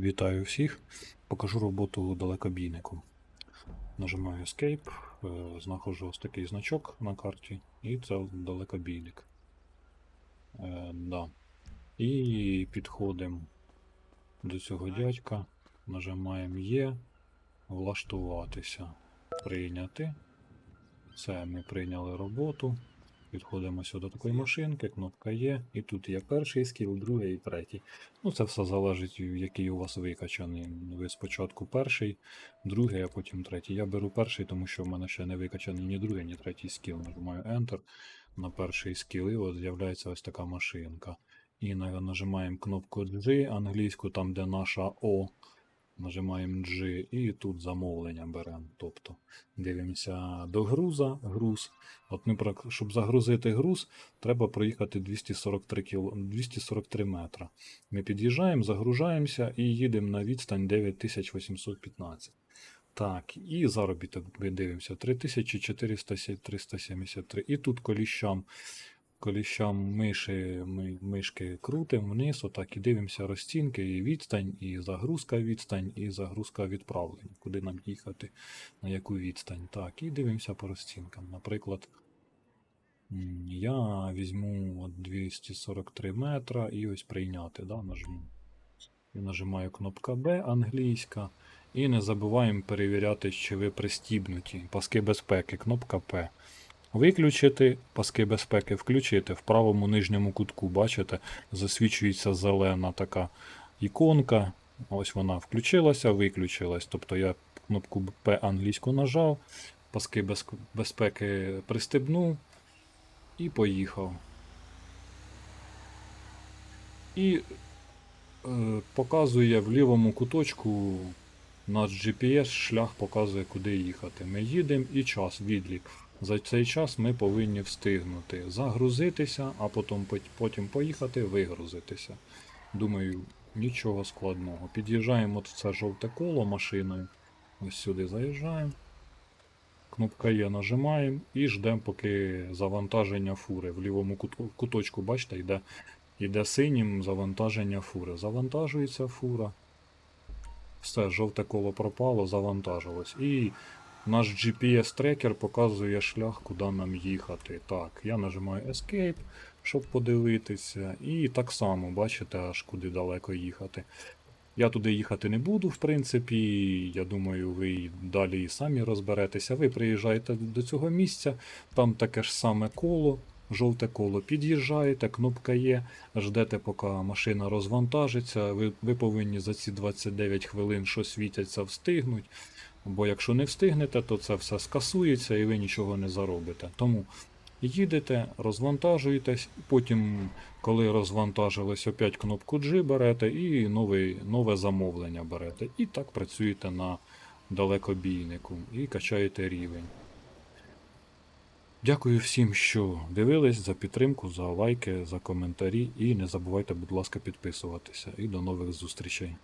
Вітаю всіх. Покажу роботу далекобійнику. Нажимаю Escape, е, знаходжу ось такий значок на карті, і це далекобійник. Е, да. І підходимо до цього дядька, нажимаємо Є, влаштуватися, прийняти. Все, ми прийняли роботу. Підходимо сюди до такої машинки, кнопка є, і тут є перший скіл, другий і третій. Ну, це все залежить, який у вас викачаний. Ви спочатку перший, другий, а потім третій. Я беру перший, тому що в мене ще не викачаний ні другий, ні третій скіл. Нажимаю Enter на перший скіл, і от з'являється ось така машинка. І нажимаємо кнопку G англійську, там де наша O. Нажимаємо G і тут замовлення беремо. Тобто дивимося до груза, груз. От ми, щоб загрузити груз, треба проїхати 243, кіл... 243 метра. Ми під'їжджаємо, загружаємося і їдемо на відстань 9815. Так, і заробіток ми дивимося 3473. І тут коліщам, коліщам миші, ми, мишки крутимо вниз, отак і дивимося розцінки, і відстань, і загрузка відстань, і загрузка відправлень, куди нам їхати, на яку відстань. Так, і дивимося по розцінкам. Наприклад, я візьму 243 метра і ось прийняти, да, нажму. І нажимаю кнопка B англійська. І не забуваємо перевіряти, чи ви пристібнуті. Паски безпеки, кнопка P. Виключити паски безпеки, включити. В правому нижньому кутку, бачите, засвічується зелена така іконка. Ось вона включилася, виключилась. Тобто я кнопку P англійську нажав, паски без- безпеки пристебнув і поїхав. І е, показує в лівому куточку наш GPS шлях показує, куди їхати. Ми їдемо і час, відлік. За цей час ми повинні встигнути загрузитися, а потім, потім поїхати вигрузитися. Думаю, нічого складного. Під'їжджаємо в це жовте коло машиною. Ось сюди заїжджаємо. Кнопка Є нажимаємо і ждемо, поки завантаження фури. В лівому куточку, бачите, йде, йде синім завантаження фури. Завантажується фура. Все, жовте коло пропало, завантажилось. І наш GPS-трекер показує шлях, куди нам їхати. Так, я нажимаю Escape, щоб подивитися. І так само, бачите, аж куди далеко їхати. Я туди їхати не буду, в принципі. Я думаю, ви далі самі розберетеся. Ви приїжджаєте до цього місця, там таке ж саме коло, жовте коло. Під'їжджаєте, кнопка є, ждете, поки машина розвантажиться. Ви, ви повинні за ці 29 хвилин, що світяться, встигнуть. Бо якщо не встигнете, то це все скасується і ви нічого не заробите. Тому їдете, розвантажуєтесь, потім, коли розвантажились, опять кнопку G берете і новий, нове замовлення берете. І так працюєте на далекобійнику і качаєте рівень. Дякую всім, що дивились, за підтримку, за лайки, за коментарі. І не забувайте, будь ласка, підписуватися. І до нових зустрічей.